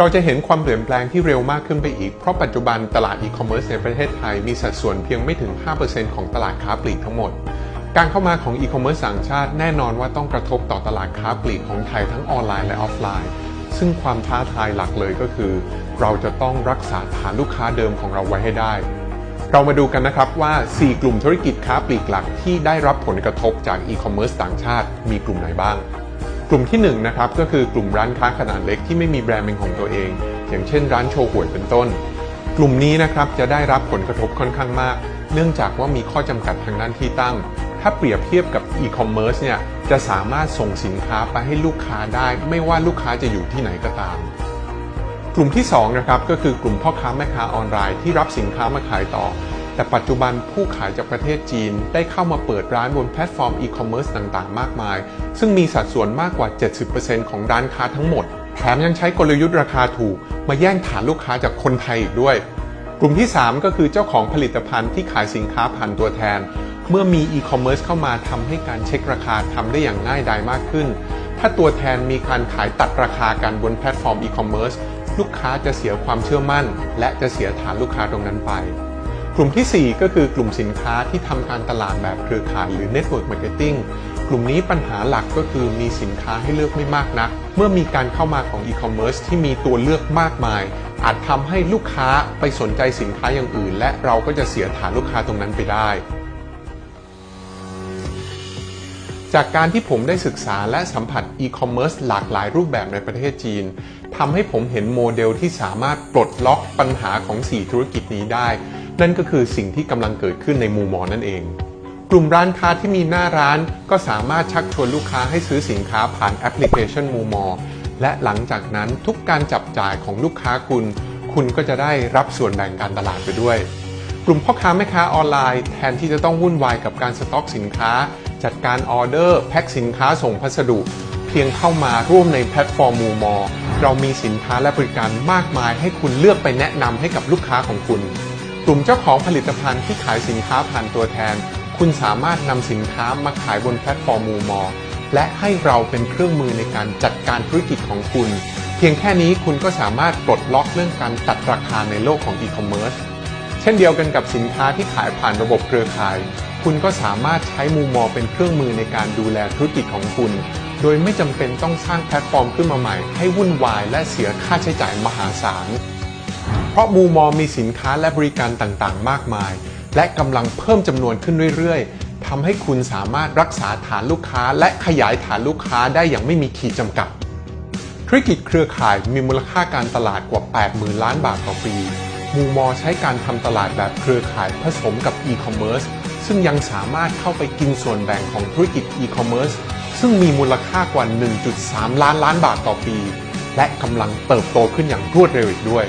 เราจะเห็นความเปลี่ยนแปลงที่เร็วมากขึ้นไปอีก เพราะปัจจุบันตลาดอีคอมเมิร์ซในประเทศไทยมีสัดส่วนเพียงไม่ถึง 5%ของตลาดค้าปลีกทั้งหมด การเข้ามาของอีคอมเมิร์ซต่างชาติแน่นอนว่าต้องกระทบต่อตลาดค้าปลีกของไทยทั้งออนไลน์และออฟไลน์ ซึ่งความท้าทายหลักเลยก็คือ เราจะต้องรักษาฐานลูกค้าเดิมของเราไว้ให้ได้ เรามาดูกันนะครับว่า 4 กลุ่มธุรกิจค้าปลีกหลักที่ได้รับผลกระทบจากอีคอมเมิร์ซต่างชาติมีกลุ่มไหนบ้าง กลุ่มที่1นงนะครับก็คือกลุ่มร้านค้าขนาดเล็กที่ไม่มีแบรนด์เป็นของตัวเอง อย่างเช่น ร้านโชว์หวยเป็นต้น กลุ่มนี้นะครับจะได้รับผลกระทบค่อนข้างมาก เนื่องจากว่ามีข้อจำกัดทางด้านที่ตั้ง ถ้าเปรียบเทียบกับอีคอมเมิร์ซเนี่ยจะสามารถส่งสินค้าไปให้ลูกค้าได้ ไม่ว่าลูกค้าจะอยู่ที่ไหนก็ตาม กลุ่มที่2นะครับก็คือกลุ่มพ่อค้าแม่ค้าออนไลน์ที่รับสินค้ามาขายต่อ แต่ปัจจุบันผู้ขายจากประเทศจีนได้เข้ามาเปิดร้านบนแพลตฟอร์มอีคอมเมิร์ซต่างๆ มากมาย ซึ่งมีสัดส่วนมากกว่า 70%ของร้านค้าทั้งหมด แถมยังใช้กลยุทธ์ราคาถูก มาแย่งฐานลูกค้าจากคนไทยอีกด้วย กลุ่มที่ 3 ก็คือเจ้าของผลิตภัณฑ์ที่ขายสินค้าผ่านตัวแทน เมื่อมีอีคอมเมิร์ซเข้ามาทำให้การเช็คราคาทำได้อย่างง่ายดายมากขึ้น ถ้าตัวแทนมีการขายตัดราคากันบนแพลตฟอร์มอีคอมเมิร์ซลูกค้าจะเสียความเชื่อมั่น และจะเสียฐานลูกค้าตรงนั้นไป กลุ่มทีสี่ 4 ก็คือกลุ่มสินค้าที่ทำการตลาดแบบเครือข่ายหรือ Network Marketing กลุ่มนี้ปัญหาหลักก็คือมีสินค้าให้เลือกไม่มากนัก เมื่อมีการเข้ามาของอีคอมเมิร์ซที่มีตัวเลือกมากมาย อาจทำให้ลูกค้าไปสนใจสินค้าอย่างอื่น และเราก็จะเสียฐานลูกค้าตรงนั้นไปได้จากการที่ผมได้ศึกษาและสัมผัสอีคอมเมิร์ซหลากหลายรูปแบบในประเทศจีนทำให้ผมเห็นโมเดลที่สามารถปลดล็อกปัญหาของ 4 ธุรกิจนี้ได้ นั่นก็คือสิ่งที่กำลังเกิดขึ้นในมูมอนั่นเอง กลุ่มร้านค้าที่มีหน้าร้านก็สามารถชักชวนลูกค้าให้ซื้อสินค้าผ่านแอปพลิเคชันมูมอและหลังจากนั้นทุกการจับจ่ายของลูกค้าคุณ คุณก็จะได้รับส่วนแบ่งการตลาดไปด้วย กลุ่มพ่อค้าแม่ค้าออนไลน์ แทนที่จะต้องวุ่นวายกับการสต็อกสินค้า จัดการออเดอร์ แพ็คสินค้าส่งพัสดุ เพียงเข้ามาร่วมในแพลตฟอร์มมูมอเรามีสินค้าและบริการมากมายให้คุณเลือกไปแนะนำให้กับลูกค้าของคุณ กลุ่มเจ้าของผลิตภัณฑ์ที่ขายสินค้าผ่านตัวแทน คุณสามารถนำสินค้ามาขายบนแพลตฟอร์มมูมอและให้เราเป็นเครื่องมือในการจัดการธุรกิจของคุณ เพียงแค่นี้คุณก็สามารถปลดล็อกเรื่องการตัดราคาในโลกของอีคอมเมิร์ซเช่นเดียวกันกับสินค้าที่ขายผ่านระบบเครือข่าย คุณก็สามารถใช้มูมอเป็นเครื่องมือในการดูแลธุรกิจของคุณ โดยไม่จำเป็นต้องสร้างแพลตฟอร์มขึ้นมาใหม่ให้วุ่นวายและเสียค่าใช้จ่ายมหาศาล ราะมูมอมีสินค้าและบริการต่างๆ มากมาย และกำลังเพิ่มจำนวนขึ้นเรื่อยๆทำให้คุณสามารถรักษาฐานลูกค้า และขยายฐานลูกค้าได้อย่างไม่มีขีดจำกัด ธุรกิจเครือข่ายมีมูลค่าการตลาดกว่า 80,000 ล้านบาทต่อปีมูมอใช้การทำตลาดแบบเครือข่ายผสมกับอีคอมเมิร์ซซึ่งยังสามารถเข้าไปกินส่วนแบ่งของธุรกิจอีคอมเมิร์ซซึ่งมีมูลค่ากว่า 1.3 ล้านล้านบาทต่อปี และกำลังเติบโตขึ้นอย่างรวดเร็วอีกด้วย